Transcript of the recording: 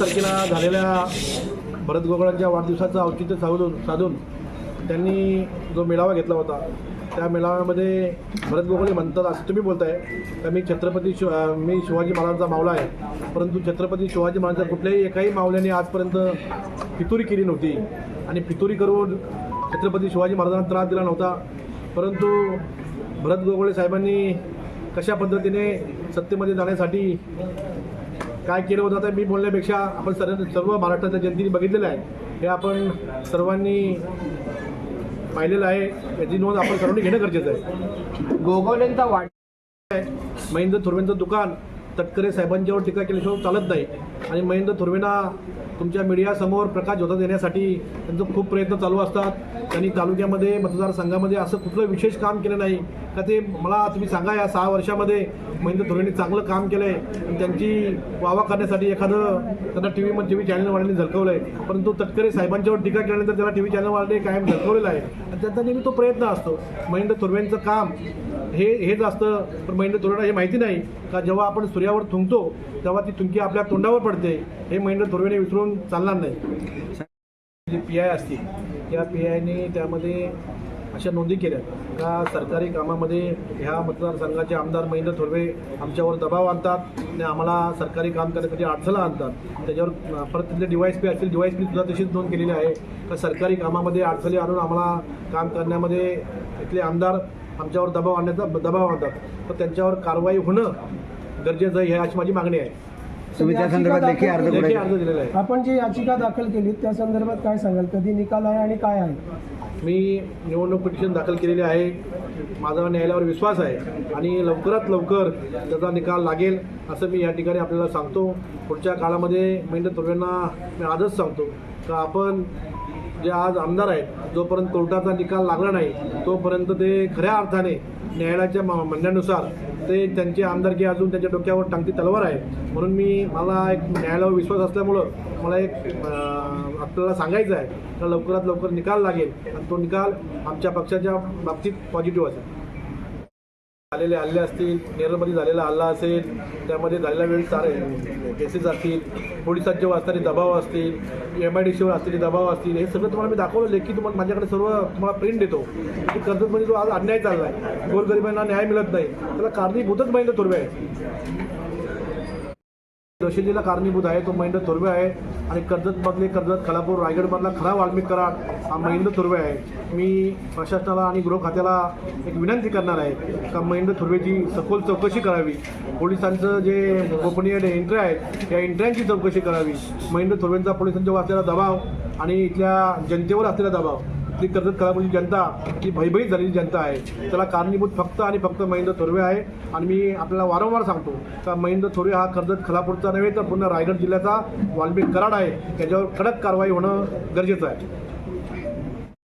तारखेला झालेल्या भरत गोगळांच्या वाढदिवसाचं औचित्य साधून साधून त्यांनी जो मेळावा घेतला होता त्या मेळाव्यामध्ये भरत गोगळे म्हणतात असं तुम्ही बोलताय तर मी छत्रपती शिव मी शिवाजी महाराजांचा मावळा आहे. परंतु छत्रपती शिवाजी महाराजांचा कुठल्याही एकाही मावल्याने आजपर्यंत फितुरी केली नव्हती. आणि फितुरी करून छत्रपती शिवाजी महाराजांना त्रास दिला नव्हता. परंतु भरत गोगळे साहेबांनी कशा पद्धतीने सत्तेमध्ये जाण्यासाठी काय केलं होतं आता मी बोलण्यापेक्षा आपण सर्व सर्व महाराष्ट्राच्या जनतेने बघितलेलं आहे. हे आपण सर्वांनी पाहिलेलं आहे. याची नोंद आपण सर्वांनी घेणं गरजेचं आहे. गोगोलेंचा वाढ महेंद्र थोरवेंचं दुकान तटकरे साहेबांच्यावर टीका केल्याशिवाय चालत नाही. आणि महेंद्र थोरवेंना तुमच्या मीडियासमोर प्रकाश होता देण्यासाठी त्यांचं खूप प्रयत्न चालू असतात. त्यांनी तालुक्यामध्ये मतदारसंघामध्ये असं कुठलं विशेष काम केलं नाही. का ते मला तुम्ही सांगा या सहा वर्षामध्ये महेंद्र थोरवेंनी चांगलं काम केलं आहे आणि त्यांची वावा करण्यासाठी एखादं त्यांना टी व्हीमध्ये टी व्ही चॅनलवाल्यांनी झलकवलं आहे परंतु तटकरे साहेबांच्यावर टीका केल्यानंतर त्याला टी व्ही चॅनलवाल्यांनी कायम झलकवलेलं आहे. आणि त्यांचा नेहमी तो प्रयत्न असतो. महेंद्र थोरवेंचं काम हे हेच असतं. पण महेंद्र थोरवेला हे माहिती नाही का जेव्हा आपण सूर्यावर थुंकतो तेव्हा ती थुंकी आपल्या तोंडावर पडते. हे महेंद्र थोरवेने विसरून चालणार नाही. जी पी आय असतील त्या पी आयने त्यामध्ये अशा नोंदी केल्या का सरकारी कामामध्ये ह्या मतदारसंघाचे आमदार महेंद्र थोरवे आमच्यावर दबाव आणतात आणि आम्हाला सरकारी काम करण्यासाठी अडथळा आणतात? त्याच्यावर परत तिथले डीवायस पी असतील डीवायस पी सुद्धा तशीच नोंद केलेली आहे. का सरकारी कामामध्ये अडथळे आणून आम्हाला काम करण्यामध्ये इथले आमदार आमच्यावर दबाव आणण्याचा दबाव आणतात? तर त्यांच्यावर कारवाई होणं गरजेचं आहे ही अशी माझी मागणी आहे. आपण जी याचिका दाखल केली त्या संदर्भात काय सांगाल? कधी निकाल आहे आणि काय आहे? मी निवडणूक पिटिशन दाखल केलेले आहे. माझा न्यायालयावर विश्वास आहे आणि लवकरात लवकर त्याचा निकाल लागेल असं मी या ठिकाणी आपल्याला सांगतो. पुढच्या काळामध्ये महेंद्र थोरवेंना मी आजच सांगतो. का आपण जे आज आमदार आहेत जोपर्यंत कोर्टाचा निकाल लागला नाही तोपर्यंत ते खऱ्या अर्थाने न्यायालयाच्या म्हणण्यानुसार ते त्यांची आमदारकी अजून त्यांच्या डोक्यावर टांगती तलवार आहे. म्हणून मी मला एक न्यायालयावर विश्वास असल्यामुळं मला एक आपल्याला सांगायचं आहे तर लवकरात लवकर निकाल लागेल. आणि तो निकाल आमच्या पक्षाच्या बाबतीत पॉझिटिव्ह असेल. झालेले हल्ले असतील नेरलमध्ये झालेला हल्ला असेल त्यामध्ये झालेला वेळ सारे केसेस असतील पोलिसांचे असणारे दबाव असतील एम आय डी सीवर असलेले दबाव असतील हे सगळं तुम्हाला मी दाखवलं लेखी तुम्हाला माझ्याकडे सर्व तुम्हाला प्रिंट देतो. की कर्जतमध्ये जो आज अन्याय चालला आहे गोरगरिबांना न्याय मिळत नाही त्याला कारणीभूतच महेंद्र थोरवे आहे दहशतीला कारणीभूत आहे तो महेंद्र थोरवे आहे. आणि कर्जतमधले कर्जत खलापूर रायगडमधला खरा वाल्मिक कराड हा महेंद्र थोरवे आहे. मी प्रशासनाला आणि गृह खात्याला एक विनंती करणार आहे का महेंद्र थोरवेची सखोल चौकशी करावी? पोलिसांचं जे गोपनीय एंट्री आहेत त्या एंट्र्यांची चौकशी करावी. महेंद्र थोरवेंचा पोलिसांच्यावर असलेला दबाव आणि इथल्या जनतेवर असलेला दबाव. ती कर्जत खलापूरची जनता ही भयभीत झालेली जनता आहे. त्याला कारणीभूत फक्त आणि फक्त महेंद्र थोरवे आहे. आणि मी आपल्याला वारंवार सांगतो का महेंद्र थोरवे हा कर्जत खलापूरचा नव्हे तर पूर्ण रायगड जिल्ह्याचा वाल्मिक कराड आहे. त्याच्यावर कडक कारवाई होणं गरजेचं आहे.